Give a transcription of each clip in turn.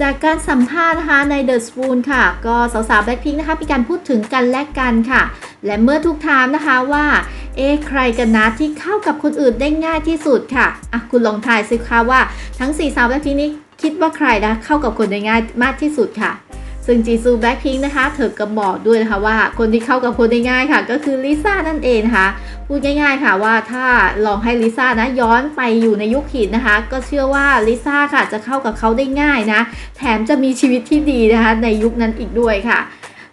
จากการสัมภาษณ์นะคะใน The Spoon ค่ะ ก็สาวๆ Blackpink นะคะมีการพูดถึงกันและกันค่ะ และเมื่อทุกถามนะคะว่าเอ๊ใครกันนะที่เข้ากับคนอื่นได้ง่ายที่สุดค่ะอะคุณลองทายสิคะว่าทั้ง4สาว Blackpink นี้คิดว่าใครนะเข้ากับคนได้ง่ายมากที่สุดค่ะ ซึ่งจีซูแบล็คพิงนะคะ เธอก็บอกด้วยนะคะว่าคนที่เข้ากับคนได้ง่ายค่ะ ก็คือลิซ่านั่นเองนะคะพูดง่ายๆค่ะว่าถ้าลองให้ลิซ่านะย้อนไปอยู่ในยุคหินนะคะ ก็เชื่อว่าลิซ่าค่ะจะเข้ากับเขาได้ง่ายนะ แถมจะมีชีวิตที่ดีนะคะ ในยุคนั้นอีกด้วยค่ะ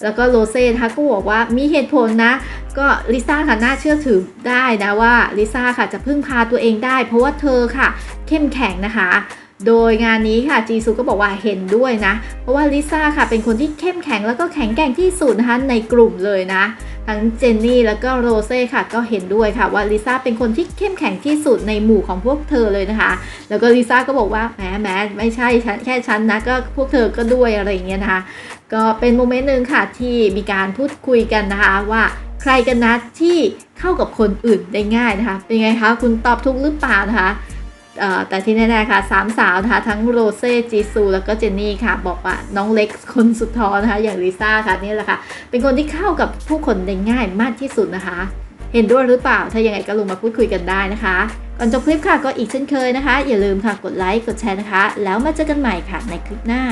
แล้วก็โรเซ่นะคะก็บอกว่ามีเหตุผลนะ ก็ลิซ่าค่ะน่าเชื่อถือได้นะว่าลิซ่าค่ะจะพึ่งพาตัวเองได้ เพราะว่าเธอค่ะ เข้มแข็งนะคะ โดยงานนี้ค่ะจีซูก็บอกว่าเห็นด้วยนะ เพราะว่าลิซ่าค่ะเป็นคนที่เข้มแข็งแล้วก็แข็งแกร่งที่สุดนะคะในกลุ่มเลยนะ ทั้งเจนนี่แล้วก็โรเซ่ค่ะก็เห็นด้วยค่ะว่าลิซ่าเป็นคนที่เข้มแข็งที่สุดในหมู่ของพวกเธอเลยนะคะ แล้วก็ลิซ่าก็บอกว่าแหมแหมไม่ใช่ฉันแค่ฉันนะก็พวกเธอก็ด้วยอะไรอย่างเงี้ยนะคะ ก็เป็นโมเมนต์หนึ่งค่ะที่มีการพูดคุยกันนะคะว่าใครกันนะที่เข้ากับคนอื่นได้ง่ายนะคะ เป็นไงคะคุณตอบถูกหรือเปล่านะคะ แต่ที่แน่ๆค่ะสามสาวนะคะทั้งโรเซ่จีซูแล้วก็เจนนี่ค่ะ บอกว่าน้องเล็กคนสุดท้องนะคะ อย่างลิซ่าค่ะนี่แหละค่ะ เป็นคนที่เข้ากับผู้คนได้ง่ายมากที่สุดนะคะ เห็นด้วยหรือเปล่า ถ้ายังไงก็ลงมาพูดคุยกันได้นะคะ ก่อนจบคลิปค่ะก็อีกเช่นเคยนะคะ อย่าลืมค่ะกดไลค์กดแชร์นะคะ แล้วมาเจอกันใหม่ค่ะในคลิปหน้า